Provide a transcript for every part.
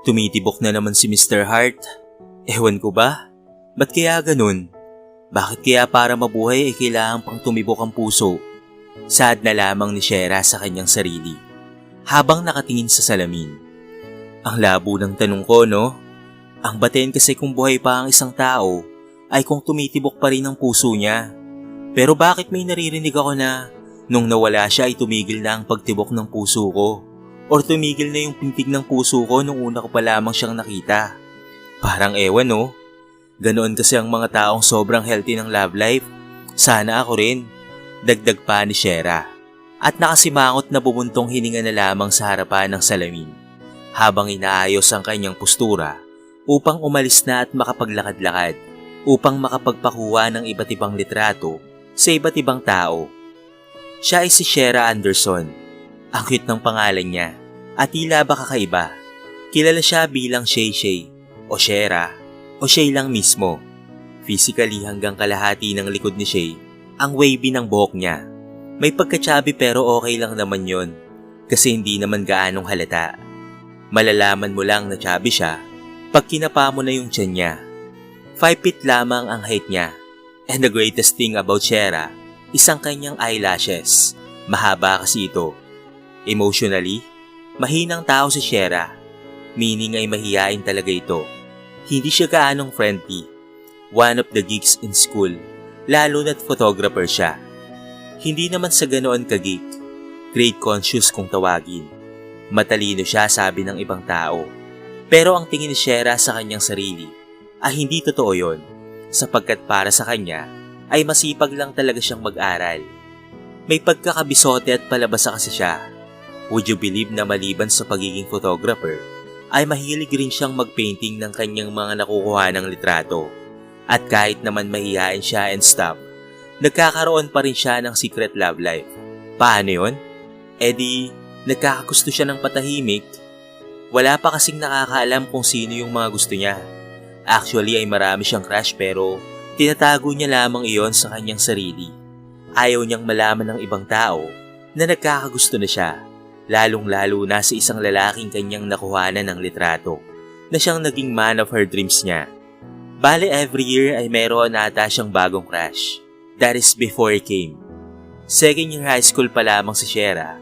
Tumitibok na naman si Mr. Hart. Ewan ko ba? Ba't kaya ganun? Bakit kaya para mabuhay ay kailangan pang tumibok ang puso? Sad na lamang ni Shera sa kanyang sarili. Habang nakatingin sa salamin. Ang labo ng tanong ko, no? Ang batin kasi kung buhay pa ang isang tao ay kung tumitibok pa rin ang puso niya. Pero bakit may naririnig ako na nung nawala siya ay tumigil na ang pagtibok ng puso ko? Or tumigil na yung pintig ng puso ko nung una ko pa lamang siyang nakita? Parang ewan no? Ganoon kasi ang mga taong sobrang healthy ng love life. Sana ako rin. Dagdag pa ni Shera. At nakasimangot na bumuntong hininga na lamang sa harapan ng salamin. Habang inaayos ang kanyang postura upang umalis na at makapaglakad-lakad upang makapagpakuha ng iba't ibang litrato sa iba't ibang tao. Siya ay si Shera Anderson. Ang cute ng pangalan niya at tila ba kakaiba. Kilala siya bilang Shay Shay o Shera o Shay lang mismo. Physically hanggang kalahati ng likod ni Shay ang wavy ng buhok niya. May pagkatsabi pero okay lang naman yon kasi hindi naman gaanong halata. Malalaman mo lang na chubby siya pag kinapa mo na yung tiyan niya. 5 feet lamang ang height niya. And the greatest thing about Shera, isang kanyang eyelashes. Mahaba kasi ito. Emotionally, mahinang tao si Shera. Meaning ay mahihain talaga ito. Hindi siya gaanong friendly. One of the geeks in school, lalo na't photographer siya. Hindi naman sa ganoon ka-geek. Grade conscious kung tawagin. Matalino siya sabi ng ibang tao. Pero ang tingin ni Shera sa kanyang sarili ay hindi totoo yon sapagkat para sa kanya ay masipag lang talaga siyang mag-aral. May pagkakabisote at palabasa kasi siya. Would you believe na maliban sa pagiging photographer, ay mahilig rin siyang magpainting ng kanyang mga nakukuha ng litrato. At kahit naman mahihain siya and stuff, nagkakaroon pa rin siya ng secret love life. Paano yon? E di, nagkakagusto siya ng patahimik. Wala pa kasing nakakaalam kung sino yung mga gusto niya. Actually ay marami siyang crush pero tinatago niya lamang iyon sa kanyang sarili. Ayaw niyang malaman ng ibang tao na nagkakagusto na siya, lalong-lalo na sa isang lalaking kanyang nakuhanan ng litrato na siyang naging man of her dreams niya. Bale every year ay meron ata siyang bagong crush. That is before he came. Second year high school pa lamang si Shera,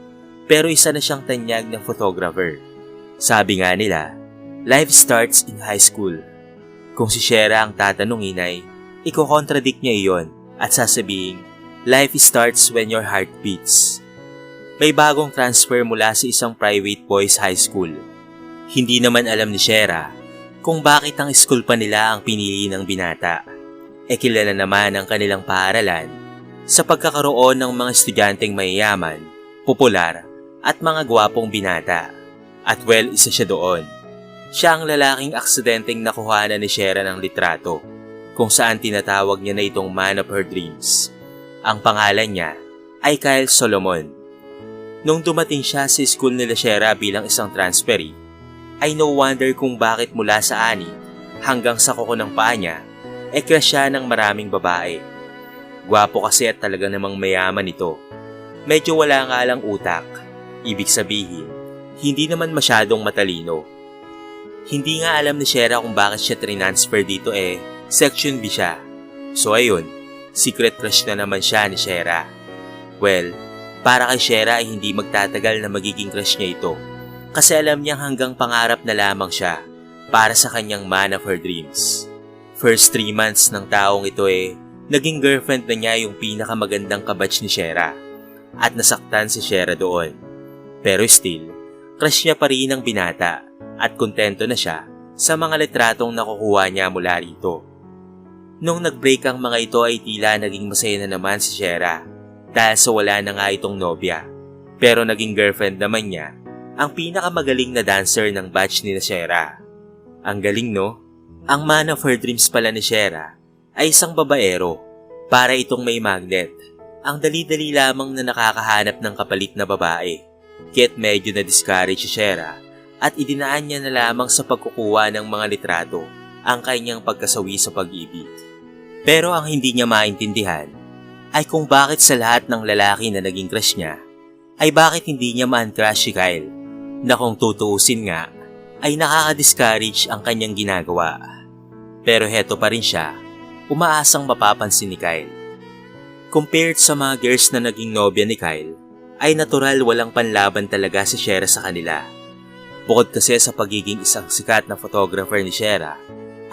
pero isa na siyang tanyag ng photographer. Sabi nga nila, life starts in high school. Kung si Shera ang tatanungin ay, iko-contradict niya iyon at sasabihin, life starts when your heart beats. May bagong transfer mula sa isang private boys high school. Hindi naman alam ni Shera kung bakit ang school pa nila ang pinili ng binata. E kilala naman ang kanilang paaralan sa pagkakaroon ng mga estudyanteng mayayaman, popular, at mga gwapong binata. At well, isa siya doon. Siya ang lalaking aksidenteng nakuha na ni Shera ng litrato kung saan tinatawag niya na itong man of her dreams. Ang pangalan niya ay Kyle Solomon. Nung dumating siya sa school nila Shera bilang isang transferee, ay no wonder kung bakit mula sa ani hanggang sa kuko ng paa niya, e crush siya ng maraming babae. Gwapo kasi at talaga namang mayaman ito. Medyo wala nga lang utak. Ibig sabihin, hindi naman masyadong matalino. Hindi nga alam ni Shera kung bakit siya transfer dito eh, section B siya. So ayun, secret crush na naman siya ni Shera. Well, para kay Shera ay hindi magtatagal na magiging crush niya ito. Kasi alam niyang hanggang pangarap na lamang siya para sa kanyang man of her dreams. First three months ng taong ito eh, naging girlfriend na niya yung pinakamagandang kabatch ni Shera. At nasaktan si Shera doon. Pero still, crush niya pa rin ang binata at kontento na siya sa mga litratong nakukuha niya mula rito. Nung nag-break ang mga ito ay tila naging masaya na naman si Shera dahil sa wala na nga itong nobya. Pero naging girlfriend naman niya ang pinakamagaling na dancer ng batch ni Shera. Ang galing no? Ang man of her dreams pala ni Shera ay isang babaero para itong may magnet. Ang dali-dali lamang na nakakahanap ng kapalit na babae. Kaya't medyo na-discourage si Shera at idinaan niya na lamang sa pagkukuha ng mga litrato ang kanyang pagkasawi sa pag-ibig. Pero ang hindi niya maintindihan ay kung bakit sa lahat ng lalaki na naging crush niya ay bakit hindi niya man crush si Kyle na kung tutuusin nga ay nakaka-discourage ang kanyang ginagawa. Pero heto pa rin siya, umaasang mapapansin ni Kyle. Compared sa mga girls na naging nobya ni Kyle, ay natural walang panlaban talaga si Shera sa kanila. Bukod kasi sa pagiging isang sikat na photographer ni Shera,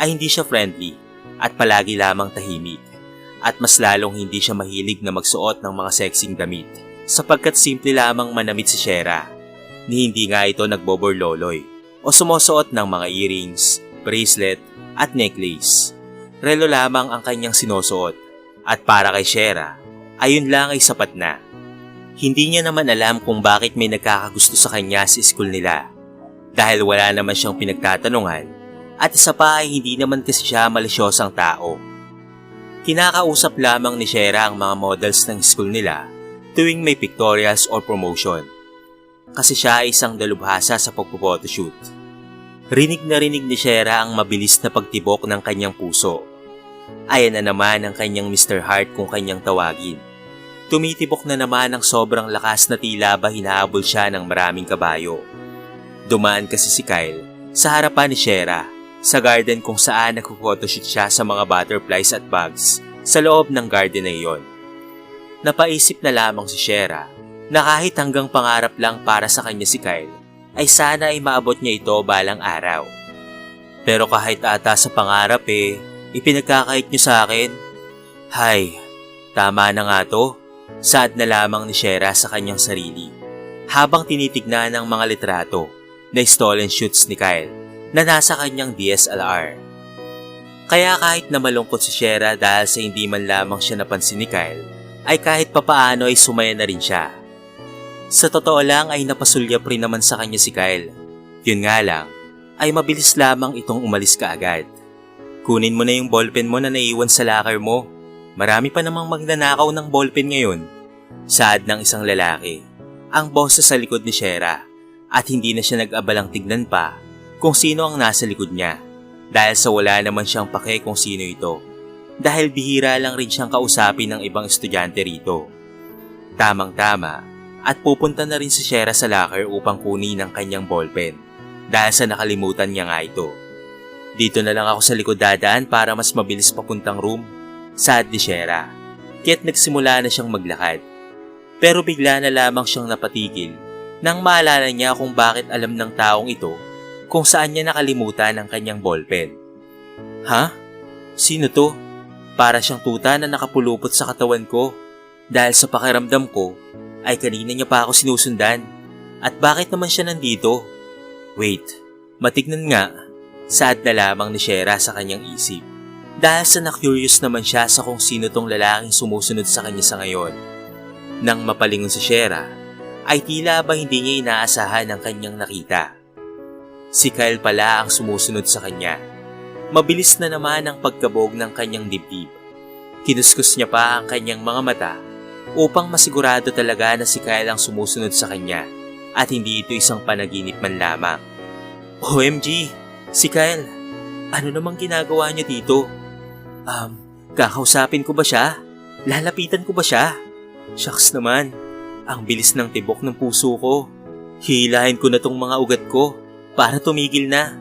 ay hindi siya friendly at palagi lamang tahimik at mas lalong hindi siya mahilig na magsuot ng mga sexing damit sapagkat simple lamang manamit si Shera ni hindi nga ito nagboborloloy o sumusuot ng mga earrings, bracelet at necklace. Relo lamang ang kanyang sinusuot at para kay Shera, ayun lang ay sapat na. Hindi niya naman alam kung bakit may nagkakagusto sa kanya sa school nila dahil wala naman siyang pinagtatanungan at isa pa ay hindi naman kasi siya malisyosang tao. Kinakausap lamang ni Shera ang mga models ng school nila tuwing may pictorials or promotion kasi siya ay isang dalubhasa sa pagpupotoshoot. Rinig na rinig ni Shera ang mabilis na pagtibok ng kanyang puso. Ayan na naman ang kanyang Mr. Heart kung kanyang tawagin. Tumitibok na naman ang sobrang lakas na tila ba hinahabol siya ng maraming kabayo. Dumaan kasi si Kyle sa harapan ni Shera sa garden kung saan nagpo-photoshoot siya sa mga butterflies at bugs sa loob ng garden na iyon. Napaisip na lamang si Shera na kahit hanggang pangarap lang para sa kanya si Kyle, ay sana ay maabot niya ito balang araw. Pero kahit ata sa pangarap eh, ipinagkakait niyo sa akin. Hay, tama na nga to. Sad na lamang ni Shera sa kanyang sarili habang tinitignan ng mga litrato na stolen shoots ni Kyle na nasa kanyang DSLR. Kaya kahit na malungkot si Shera dahil sa hindi man lamang siya napansin ni Kyle, ay kahit papaano ay sumaya na rin siya. Sa totoo lang ay napasulyap rin naman sa kanya si Kyle. Yun nga lang, ay mabilis lamang itong umalis ka agad. Kunin mo na yung ballpen mo na naiwan sa locker mo. Marami pa namang magnanakaw ng ballpen ngayon. Saad ng isang lalaki. Ang boss sa likod ni Shera at hindi na siya nag-abalang tignan pa kung sino ang nasa likod niya dahil sa wala naman siyang pake kung sino ito. Dahil bihira lang rin siyang kausapin ng ibang estudyante rito. Tamang-tama at pupunta na rin si Shera sa locker upang kunin ang kanyang ballpen dahil sa nakalimutan niya nga ito. Dito na lang ako sa likod dadaan para mas mabilis papuntang room. Sad ni Shera. Kaya't nagsimula na siyang maglakad. Pero bigla na lamang siyang napatigil nang maalala niya kung bakit alam ng taong ito kung saan niya nakalimutan ang kanyang ballpen. Ha? Sino to? Para siyang tuta na nakapulupot sa katawan ko dahil sa pakiramdam ko ay kanina niya pa ako sinusundan. At bakit naman siya nandito? Wait, matignan nga. Sad na lamang ni Shera sa kanyang isip. Dahil sa na-curious naman siya sa kung sino tong lalaking sumusunod sa kanya sa ngayon. Nang mapalingon si Shera, ay tila ba hindi niya inaasahan ang kanyang nakita. Si Kyle pala ang sumusunod sa kanya. Mabilis na naman ang pagkabog ng kanyang dibdib. Kinuskus niya pa ang kanyang mga mata upang masigurado talaga na si Kyle ang sumusunod sa kanya at hindi ito isang panaginip man lamang. OMG! Si Kyle! Ano namang ginagawa niya dito? Um, kakausapin ko ba siya? Lalapitan ko ba siya? Shucks naman, ang bilis ng tibok ng puso ko. Hilahin ko na tong mga ugat ko para tumigil na.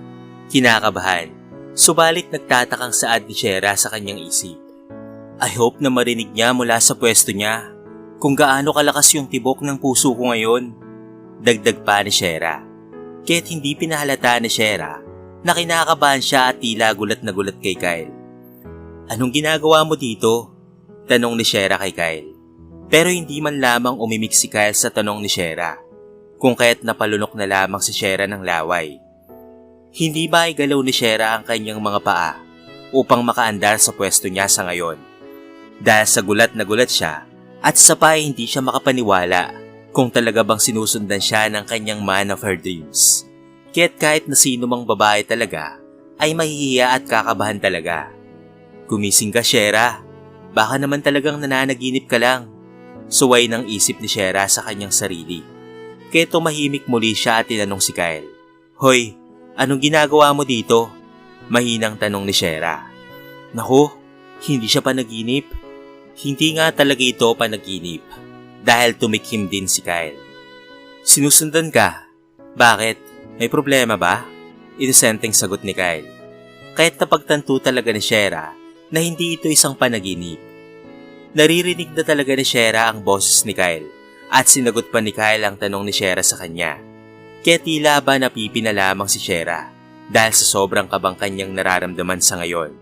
Kinakabahan, subalit nagtatakang saad ni Shera sa kanyang isip. I hope na marinig niya mula sa pwesto niya kung gaano kalakas yung tibok ng puso ko ngayon. Dagdag pa ni Shera. Kaya't hindi pinahalata ni Shera na kinakabahan siya at tila gulat na gulat kay Kyle. Anong ginagawa mo dito? Tanong ni Shera kay Kyle. Pero hindi man lamang umimik si Kyle sa tanong ni Shera. Kung kaya't napalunok na lamang si Shera ng laway. Hindi ba ay galaw ni Shera ang kanyang mga paa upang makaandar sa pwesto niya sa ngayon? Dahil sa gulat na gulat siya at sa pa hindi siya makapaniwala kung talaga bang sinusundan siya ng kanyang man of her dreams. Kaya't kahit na sino mang babae talaga, ay mahihiya at kakabahan talaga. Gumising ka, Shera. Baka naman talagang nananaginip ka lang. Suway ng isip ni Shera sa kanyang sarili. Kaya tumahimik muli siya at tinanong si Kyle. Hoy, anong ginagawa mo dito? Mahinang tanong ni Shera. Naku, hindi siya panaginip. Hindi nga talaga ito panaginip. Dahil tumikim din si Kyle. Sinusundan ka? Bakit? May problema ba? Inosenteng sagot ni Kyle. Kahit napagtanto talaga ni Shera na hindi ito isang panaginip. Naririnig na talaga ni Shera ang boses ni Kyle at sinagot pa ni Kyle ang tanong ni Shera sa kanya. Kaya tila ba napipi na lamang si Shera dahil sa sobrang kabang kanyang nararamdaman sa ngayon.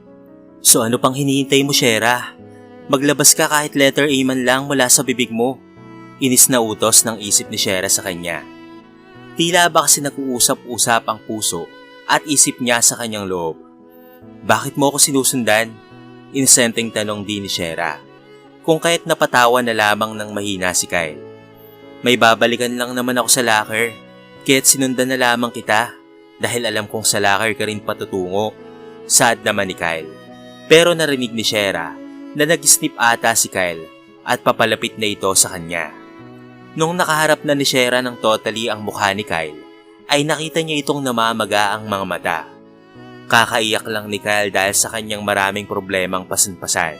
So ano pang hinihintay mo Shera? Maglabas ka kahit letter A man lang mula sa bibig mo. Inis na utos ng isip ni Shera sa kanya. Tila ba kasi nag-uusap-usap ang puso at isip niya sa kanyang loob. Bakit mo ako sinusundan? Inosenteng tanong din ni Shera. Kung kaya't napatawa na lamang ng mahina si Kyle. May babalikan lang naman ako sa locker, kaya't sinundan na lamang kita dahil alam kong sa locker ka rin patutungo. Sad naman ni Kyle. Pero narinig ni Shera na nag-snip ata si Kyle at papalapit na ito sa kanya. Nung nakaharap na ni Shera ng totally ang mukha ni Kyle, ay nakita niya itong namamaga ang mga mata. Kakaiyak lang ni Kyle dahil sa kanyang maraming problemang pasan-pasan.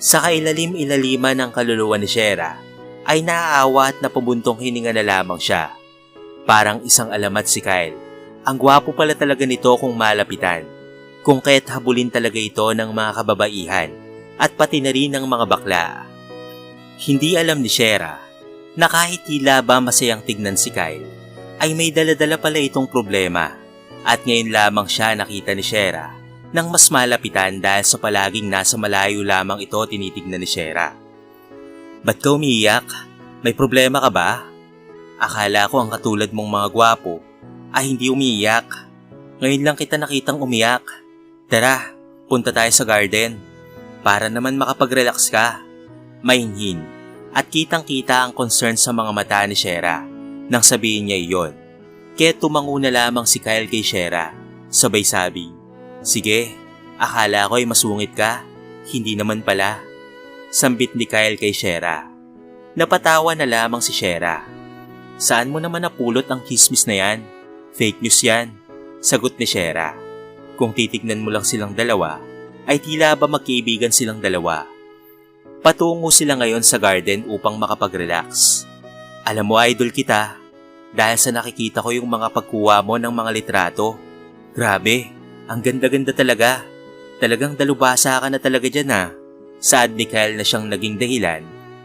Sa kailalim-ilaliman ng kaluluwa ni Shera, ay naaawa at napabuntong hininga na lamang siya. Parang isang alamat si Kyle. Ang gwapo pala talaga nito kung malapitan. Kung kaya't habulin talaga ito ng mga kababaihan at pati na rin ng mga bakla. Hindi alam ni Shera na kahit tila ba masayang tignan si Kyle, ay may daladala pala itong problema at ngayon lamang siya nakita ni Shera nang mas malapitan dahil sa palaging nasa malayo lamang ito tinitignan ni Shera. Ba't ka umiiyak? May problema ka ba? Akala ko ang katulad mong mga gwapo ay hindi umiiyak. Ngayon lang kita nakitang umiyak. Tara, punta tayo sa garden. Para naman makapag-relax ka. Mainhin at kitang-kita ang concern sa mga mata ni Shera nang sabihin niya iyon. Kaya tumango na lamang si Kyle kay Shera. Sabay sabi, Sige, akala ko ay masungit ka. Hindi naman pala. Sambit ni Kyle kay Shera. Napatawa na lamang si Shera. Saan mo naman napulot ang kismis na yan? Fake news yan. Sagot ni Shera. Kung titignan mo lang silang dalawa, ay tila ba magkaibigan silang dalawa. Patungo sila ngayon sa garden upang makapag-relax. Alam mo idol kita, dahil sa nakikita ko yung mga pagkuha mo ng mga litrato. Grabe, ang ganda-ganda talaga. Talagang dalubasa ka na talaga dyan ha. Saad ni Kyle na siyang naging dahilan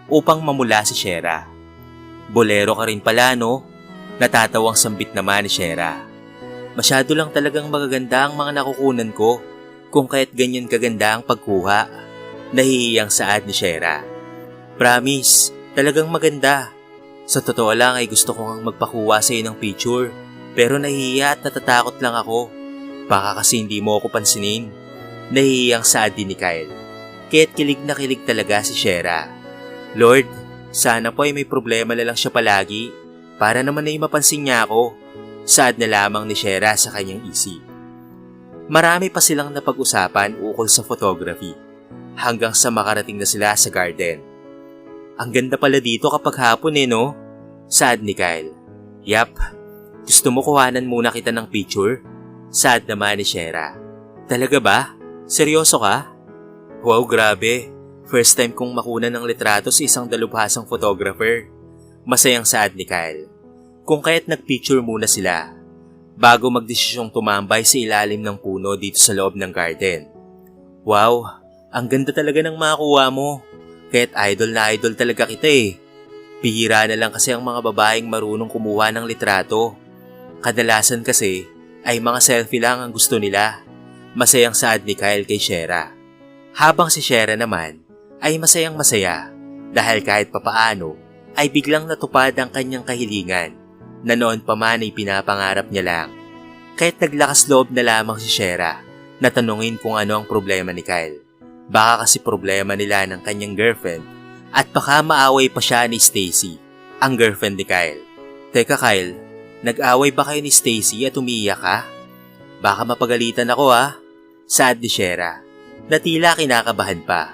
upang mamula si Shera. Bolero ka rin pala no? Natatawang sambit naman ni Shera. Masyado lang talagang magaganda ang mga nakukunan ko kung kaya't ganyan kaganda ang pagkuha. Nahihiyang saad ni Shera. Promise, talagang maganda. Sa totoo lang ay gusto ko ngang magpakuha sa iyo ng picture pero nahihiya at natatakot lang ako. Baka kasi hindi mo ako pansinin. Nahihiyang saad din ni Kyle. Kaya't kilig na kilig talaga si Shera. Lord, sana po ay may problema na lang siya palagi para naman ay mapansin niya ako. Saad na lamang ni Shera sa kanyang isip. Marami pa silang napag-usapan ukol sa photography hanggang sa makarating na sila sa garden. Ang ganda pala dito kapag hapon eh no? Saad ni Kyle. Yap, gusto mo kuhanan muna kita ng picture? Saad naman ni Shera. Talaga ba? Seryoso ka? Wow, grabe. First time kong makuna ng litrato sa isang dalubhasang photographer. Masayang saad ni Kyle. Kung kaya't nagpicture muna sila bago magdesisyong tumambay sa ilalim ng puno dito sa loob ng garden. Wow, ang ganda talaga ng makuha mo. Kaya't idol na idol talaga kita eh. Bihira na lang kasi ang mga babaeng marunong kumuha ng litrato. Kadalasan kasi ay mga selfie lang ang gusto nila. Masayang saad ni Kyle kay Shera. Habang si Shera naman ay masayang masaya dahil kahit papaano ay biglang natupad ang kanyang kahilingan na noon pa man ay pinapangarap niya lang. Kahit naglakas loob na lamang si Shera na tanungin kung ano ang problema ni Kyle. Baka kasi problema nila ng kanyang girlfriend at baka maaway pa siya ni Stacy, ang girlfriend ni Kyle. Teka Kyle, nag-away ba kayo ni Stacy at umiiyak ka? Baka mapagalitan ako ha? Sad ni Shera, na tila kinakabahan pa.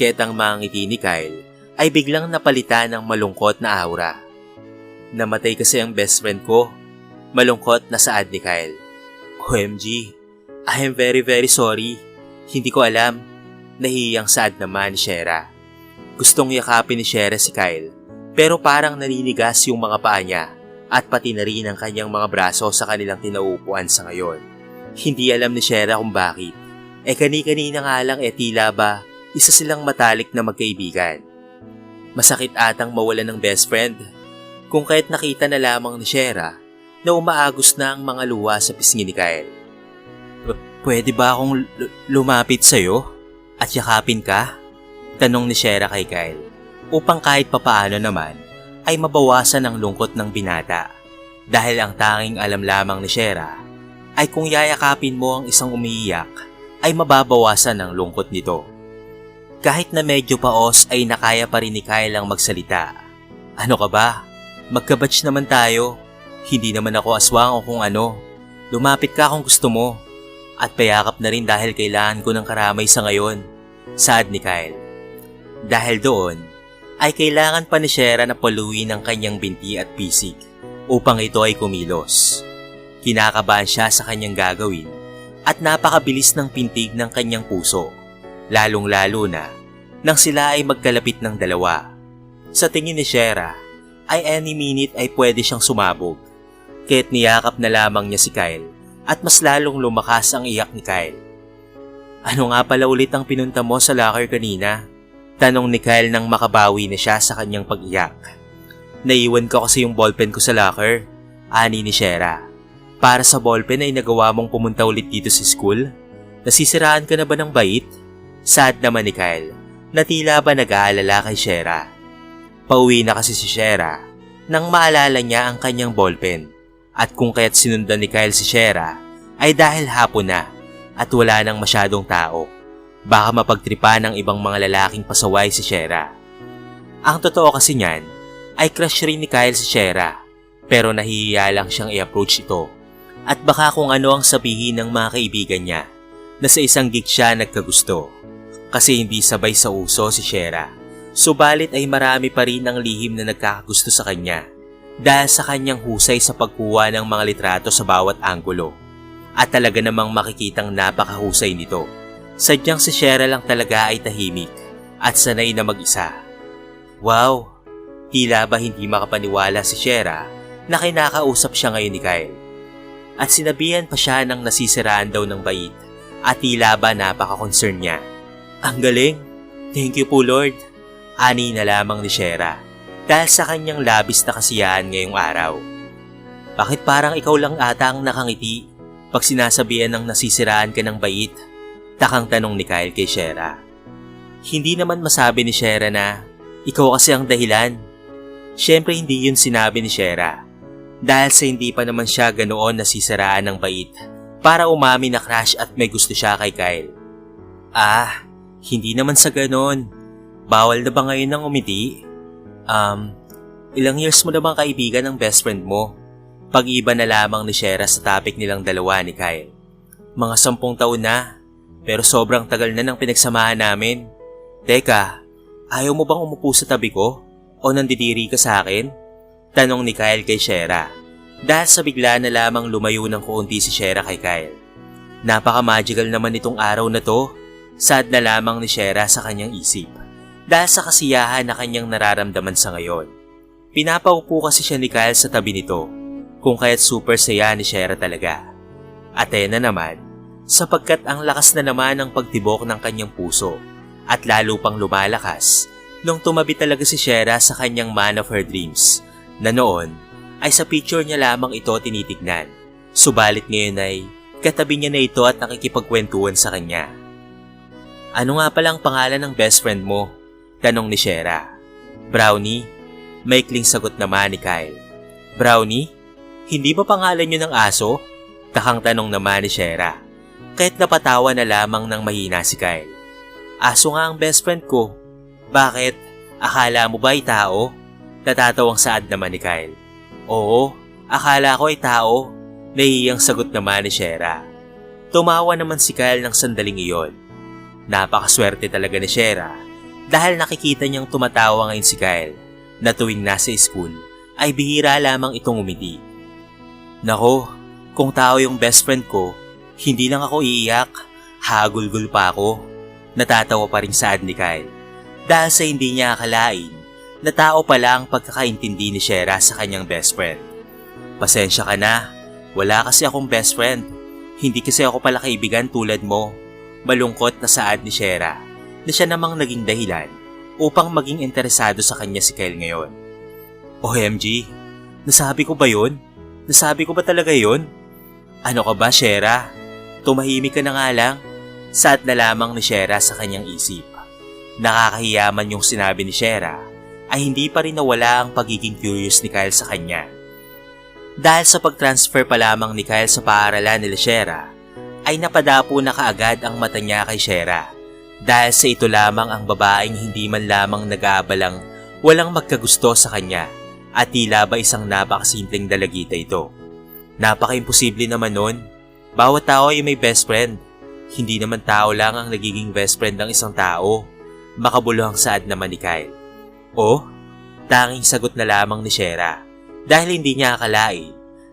Kaya't ang mga ngiti ni Kyle ay biglang napalitan ng malungkot na aura. Namatay kasi ang best friend ko. Malungkot na saad ni Kyle. OMG, I am very very sorry. Hindi ko alam. Nahiyang saad naman ni Shera. Gustong yakapin ni Shera si Kyle pero parang naninigas yung mga paa niya at pati na rin ang kanyang mga braso sa kanilang tinaupuan sa ngayon. Hindi alam ni Shera kung bakit. E kani-kanina nga lang e tila ba isa silang matalik na magkaibigan. Masakit atang mawalan ng best friend kung kahit nakita na lamang ni Shera na umaagos na ang mga luha sa pisngi ni Kyle. "P- Pwede ba akong lumapit sa'yo at yakapin ka? Tanong ni Shera kay Kyle upang kahit papaano naman ay mabawasan ang lungkot ng binata. Dahil ang tanging alam lamang ni Shera ay kung yayakapin mo ang isang umiiyak ay mababawasan ang lungkot nito. Kahit na medyo paos ay nakaya pa rin ni Kyle ang magsalita. Ano ka ba? Magkabatch naman tayo. Hindi naman ako aswang o kung ano. Lumapit ka kung gusto mo. At payakap na rin dahil kailangan ko ng karamay sa ngayon. Saad ni Kyle. Dahil doon, ay kailangan pa ni Shera na paluin ang kanyang binti at pisig upang ito ay kumilos. Kinakabahan siya sa kanyang gagawin at napakabilis ng pintig ng kanyang puso, lalong-lalo na nang sila ay magkalapit ng dalawa. Sa tingin ni Shera, ay any minute ay pwede siyang sumabog. Kaya't niyakap na lamang niya si Kyle at mas lalong lumakas ang iyak ni Kyle. Ano nga pala ulit ang pinunta mo sa locker kanina? Tanong ni Kyle nang makabawi na siya sa kanyang pag-iyak. Naiwan ko kasi yung ballpen ko sa locker, ani ni Shera. Para sa ballpen ay nagawa mong pumunta ulit dito sa school? Nasisiraan ka na ba ng bait? Sad naman ni Kyle, na tila ba nag-aalala kay Shera. Pauwi na kasi si Shera nang maalala niya ang kanyang ballpen. At kung kaya't sinundan ni Kyle si Shera ay dahil hapon na at wala nang masyadong tao. Baka mapagtripa ng ibang mga lalaking pasaway si Shera. Ang totoo kasi niyan ay crush rin ni Kyle si Shera pero nahihiya lang siyang i-approach ito. At baka kung ano ang sabihin ng mga kaibigan niya na sa isang gig siya nagkagusto kasi hindi sabay sa uso si Shera. Subalit ay marami pa rin ang lihim na nagkakagusto sa kanya dahil sa kanyang husay sa pagkuha ng mga litrato sa bawat anggulo. At talaga namang makikitang napakahusay nito. Sadyang si Shera lang talaga ay tahimik at sanay na mag-isa. Wow! Tila ba hindi makapaniwala si Shera na kinakausap siya ngayon ni Kyle. At sinabihan pa siya ng nasisiraan daw ng bait at tila ba napaka-concern niya. Ang galing! Thank you po Lord! Ani na lamang ni Shera dahil sa kanyang labis na kasiyahan ngayong araw. Bakit parang ikaw lang ata ang nakangiti pag sinasabihan ng nasisiraan ka ng bait? Takang tanong ni Kyle kay Shera. Hindi naman masabi ni Shera na ikaw kasi ang dahilan. Siyempre hindi yun sinabi ni Shera. Dahil sa hindi pa naman siya ganoon nasisiraan ng bait para umami na crush at may gusto siya kay Kyle. Ah, hindi naman sa ganon. Bawal na ba ngayon ng umiti? Um, ilang years mo na bang kaibigan ng best friend mo? Pag-iba na lamang ni Shera sa topic nilang dalawa ni Kyle. Mga sampung taon na, pero sobrang tagal na ng pinagsamahan namin. Teka, ayaw mo bang umupo sa tabi ko? O nandidiri ka sa akin? Tanong ni Kyle kay Shera. Dahil sa bigla na lamang lumayo ng kuunti si Shera kay Kyle. Napaka-magical naman itong araw na to. Sad na lamang ni Shera sa kanyang isip. Dahil sa kasiyahan na kanyang nararamdaman sa ngayon. Pinapaupo kasi siya ni Kyle sa tabi nito. Kung kaya't super saya ni Shera talaga. At ayan na naman, sapagkat ang lakas na naman ng pagtibok ng kanyang puso at lalo pang lumalakas nung tumabi talaga si Shera sa kanyang man of her dreams na noon ay sa picture niya lamang ito tinitignan. Subalit ngayon ay katabi niya na ito at nakikipagkwentuhan sa kanya. Ano nga palang pangalan ng best friend mo? Tanong ni Shera. Brownie? Maikling sagot naman ni Kyle. Brownie? Hindi ba pangalan niyo ng aso? Takang tanong naman ni Shera. Kahit napatawa na lamang ng mahina si Kyle. Aso nga ang best friend ko. Bakit? Akala mo ba ay tao? Natatawang saad naman ni Kyle. Oo, akala ko ay tao. Nahihiyang sagot naman ni Shera. Tumawa naman si Kyle ng sandaling iyon. Napakaswerte talaga ni Shera dahil nakikita niyang tumatawa ngayon si Kyle na tuwing nasa school ay bihira lamang itong umiti. Nako, kung tao yung best friend ko, hindi lang ako iiyak, hagulgul pa ako. Natatawa pa rin saad ni Kyle dahil sa hindi niya akalain na tao pala ang pagkakaintindi ni Shera sa kanyang best friend. Pasensya ka na. Wala kasi akong best friend. Hindi kasi ako pala kaibigan tulad mo. Malungkot na saad ni Shera na siya namang naging dahilan upang maging interesado sa kanya si Kyle ngayon. OMG, nasabi ko ba yun? Nasabi ko ba talaga yun? Ano ka ba, Shera? Tumahimik ka na nga lang. Saad na lamang ni Shera sa kanyang isip. Nakakahiyaman yung sinabi ni Shera ay hindi pa rin nawala ang pagiging curious ni Kyle sa kanya. Dahil sa pag-transfer pa lamang ni Kyle sa paaralan ni Shera, ay napadapo na kaagad ang mata niya kay Shera. Dahil sa ito lamang ang babaeng hindi man lamang nag-aabalang walang magkagusto sa kanya at tila ba isang napakasimpleng dalagita ito. Napaka-imposible naman nun. Bawat tao ay may best friend. Hindi naman tao lang ang nagiging best friend ng isang tao. Makabuluhang saad naman ni Kyle. O, tanging sagot na lamang ni Shera dahil hindi niya akalain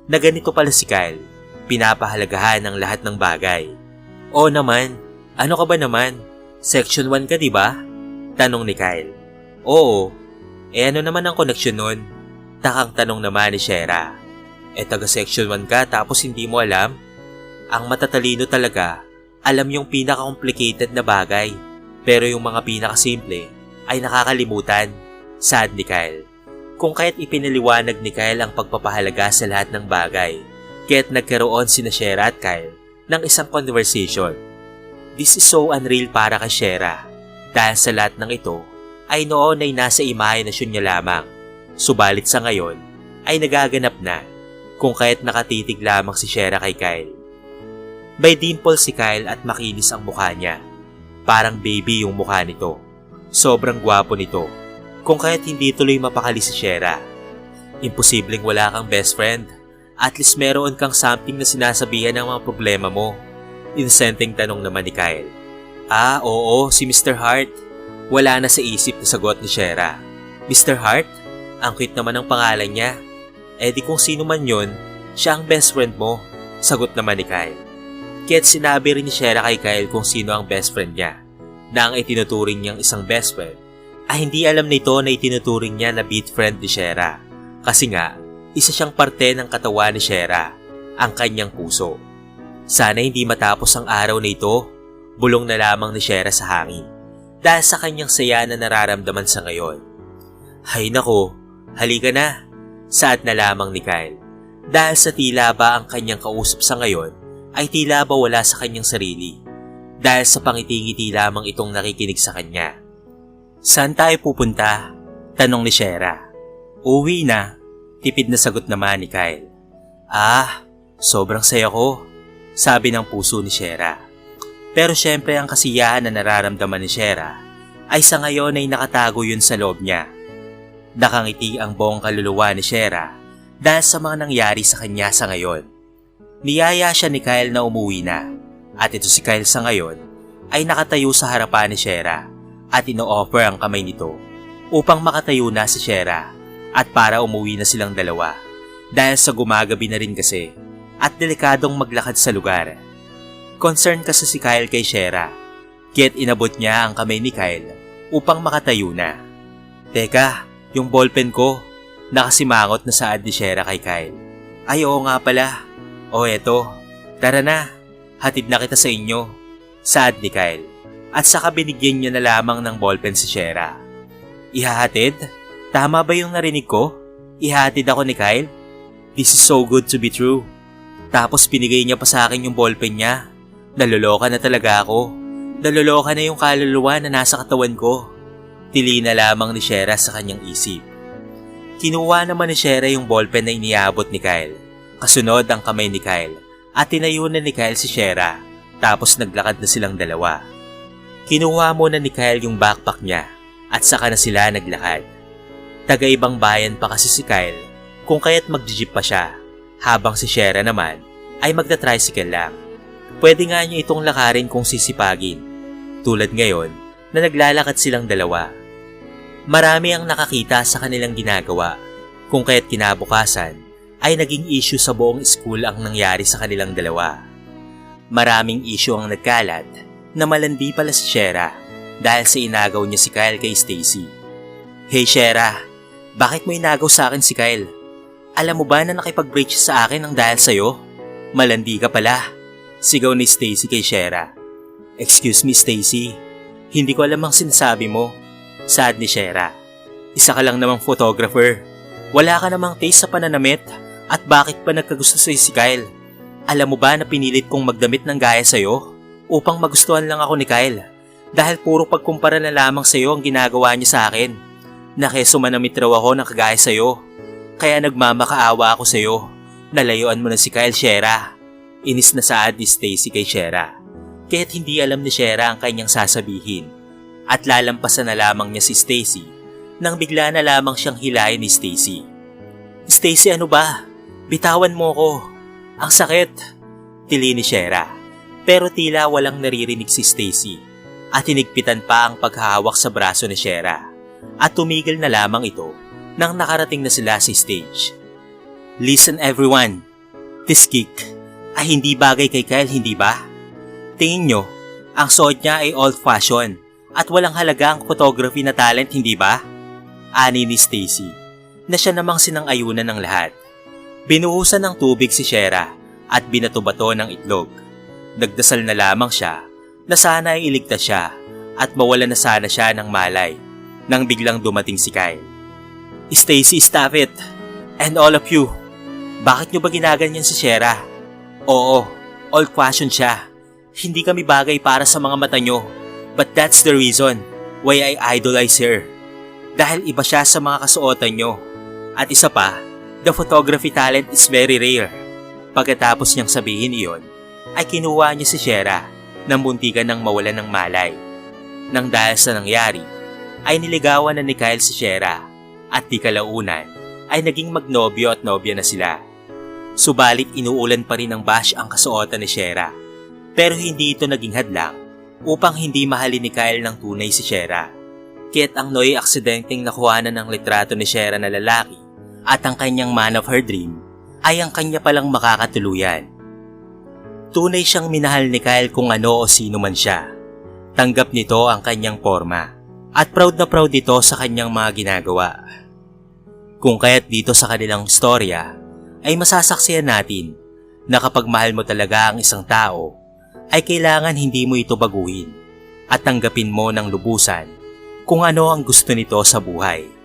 na ganito pala si Kyle. Pinapahalagahan ng lahat ng bagay. O naman, ano ka ba naman? Section 1 ka di ba? Tanong ni Kyle. Oo. Eh ano naman ang connection nun? Takang tanong naman ni Shera. Eh taga section 1 ka tapos hindi mo alam? Ang matatalino talaga, alam yung pinaka-complicated na bagay. Pero yung mga pinakasimple ay nakakalimutan. Sad ni Kyle. Kung kaya't ipinaliwanag ni Kyle ang pagpapahalaga sa lahat ng bagay, kaya't nagkaroon si Shera at Kyle ng isang conversation. This is so unreal para kay Shera dahil sa lahat ng ito ay noon ay nasa imahinasyon niya lamang. Subalit sa ngayon ay nagaganap na kung kaya't nakatitig lamang si Shera kay Kyle. May dimple si Kyle at makinis ang mukha niya. Parang baby yung mukha nito. Sobrang gwapo nito. Kung kaya't hindi tuloy mapakali si Shera. Imposibleng wala kang best friend. At least meron kang something na sinasabihan ng mga problema mo. Insenteng tanong naman ni Kyle. Ah, oo, si Mr. Hart. Wala na sa isip na sagot ni Shera. Mr. Hart? Ang cute naman ang pangalan niya. Eh di kung sino man yun, siya ang best friend mo. Sagot naman ni Kyle. Kaya't sinabi rin ni Shera kay Kyle kung sino ang best friend niya na ang itinuturing niyang isang best friend ay hindi alam nito na itinuturing niya na beat friend ni Shera. Kasi nga, isa siyang parte ng katawan ni Shera, ang kanyang puso. Sana hindi matapos ang araw na ito, bulong na lamang ni Shera sa hangin dahil sa kanyang saya na nararamdaman sa ngayon. Hay nako, halika na, saad na lamang ni Kyle. Dahil sa tila ba ang kanyang kausap sa ngayon ay tila ba wala sa kanyang sarili. Dahil sa pangiti-ngiti lamang itong nakikinig sa kanya. Saan tayo pupunta? Tanong ni Shera. Uwi na, tipid na sagot naman ni Kyle. Ah, sobrang saya ko, sabi ng puso ni Shera. Pero syempre ang kasiyahan na nararamdaman ni Shera ay sa ngayon ay nakatago yun sa loob niya. Nakangiti ang buong kaluluwa ni Shera dahil sa mga nangyari sa kanya sa ngayon. Niyaya siya ni Kyle na umuwi na at ito si Kyle sa ngayon ay nakatayo sa harapan ni Shera at ino-offer ang kamay nito upang makatayo na si Shera at para umuwi na silang dalawa dahil sa gumagabi na rin kasi at delikadong maglakad sa lugar. Concern kasi si Kyle kay Shera kaya't inabot niya ang kamay ni Kyle upang makatayo na. Teka, yung ballpen ko, nakasimangot na saad ni Shera kay Kyle. Ay oo nga pala. O eto, tara na, hatid na kita sa inyo. Saad ni Kyle. At saka binigyan niya na lamang ng ballpen si Shera. Ihahatid? Tama ba yung narinig ko? Ihahatid ako ni Kyle? This is so good to be true. Tapos pinigay niya pa sa akin yung ballpen niya. Naluloka na talaga ako. Naluloka na yung kaluluwa na nasa katawan ko. Tili na lamang ni Shera sa kanyang isip. Kinuha naman ni Shera yung ballpen na iniabot ni Kyle. Kasunod ang kamay ni Kyle at tinayo na ni Kyle si Shera tapos naglakad na silang dalawa. Kinuha muna ni Kyle yung backpack niya at saka na sila naglakad. Taga-ibang bayan pa kasi si Kyle kung kaya't mag-jeep pa siya habang si Shera naman ay magta-tricycle lang. Pwede nga niya itong lakarin kung sisipagin. Tulad ngayon na naglalakad silang dalawa. Marami ang nakakita sa kanilang ginagawa kung kaya't kinabukasan ay naging issue sa buong school ang nangyari sa kanilang dalawa. Maraming issue ang nagkalat na malandi pala si Shera dahil sa inagaw niya si Kyle kay Stacy. Hey Shera, bakit mo inagaw sa akin si Kyle? Alam mo ba na nakipag-break sa akin ng dahil sa'yo? Malandi ka pala. Sigaw ni Stacy kay Shera. Excuse me Stacy, hindi ko alam ang sinasabi mo. Sad ni Shera. Isa ka lang namang photographer. Wala ka namang taste sa pananamit at bakit pa nagkagusto sa'yo si Kyle? Alam mo ba na pinilit kong magdamit ng gaya sa'yo upang magustuhan lang ako ni Kyle? Dahil puro pagkumpara na lamang sa'yo ang ginagawa niya sa akin. Na keso manamit raw ako ng kagaya sa'yo. Kaya nagmamakaawa ako sa'yo. Nalayuan mo na si Kyle Shera. Inis na saad ni Stacy kay Shera. Kaya't hindi alam ni Shera ang kanyang sasabihin. At lalampasan na lamang niya si Stacy nang bigla na lamang siyang hilayin ni Stacy. Stacy ano ba? Bitawan mo ko. Ang sakit. Tili ni Shera. Pero tila walang naririnig si Stacy at hinigpitan pa ang paghahawak sa braso ni Shera at tumigil na lamang ito nang nakarating na sila sa stage. Listen everyone, this kick ay hindi bagay kay Kyle hindi ba? Tingin nyo, ang suot niya ay old fashion at walang halaga ang photography na talent hindi ba? Ani ni Stacy na siya namang sinang-ayunan ng lahat. Binuhusan ng tubig si Shera at binato-bato ng itlog. Nagdasal na lamang siya na sana ay iligtas siya at mawala na sana siya ng malay nang biglang dumating si Kyle. Stacy, stop it! And all of you, bakit nyo ba ginaganyan si Shera? Oo, old fashion siya. Hindi kami bagay para sa mga mata nyo. But that's the reason why I idolize her. Dahil iba siya sa mga kasuotan nyo. At isa pa, the photography talent is very rare. Pagkatapos niyang sabihin iyon, ay kinuha niya si Shera nang buntikan ng mawalan ng malay. Nang dahil sa nangyari, ay niligawan na ni Kyle si Shera at di kalaunan ay naging magnobyo at nobya na sila. Subalit inuulan pa rin ng bash ang kasuotan ni Shera. Pero hindi ito naging hadlang upang hindi mahalin ni Kyle ng tunay si Shera. Kaya't ang Noy aksidenteng nakuhanan ng litrato ni Shera na lalaki at ang kanyang man of her dream ay ang kanya palang makakatuluyan. Tunay siyang minahal ni Kyle kung ano o sino man siya. Tanggap nito ang kanyang forma at proud na proud ito sa kanyang mga ginagawa. Kung kaya't dito sa kanilang storya ay masasaksiyan natin na kapag mahal mo talaga ang isang tao ay kailangan hindi mo ito baguhin at tanggapin mo ng lubusan kung ano ang gusto nito sa buhay.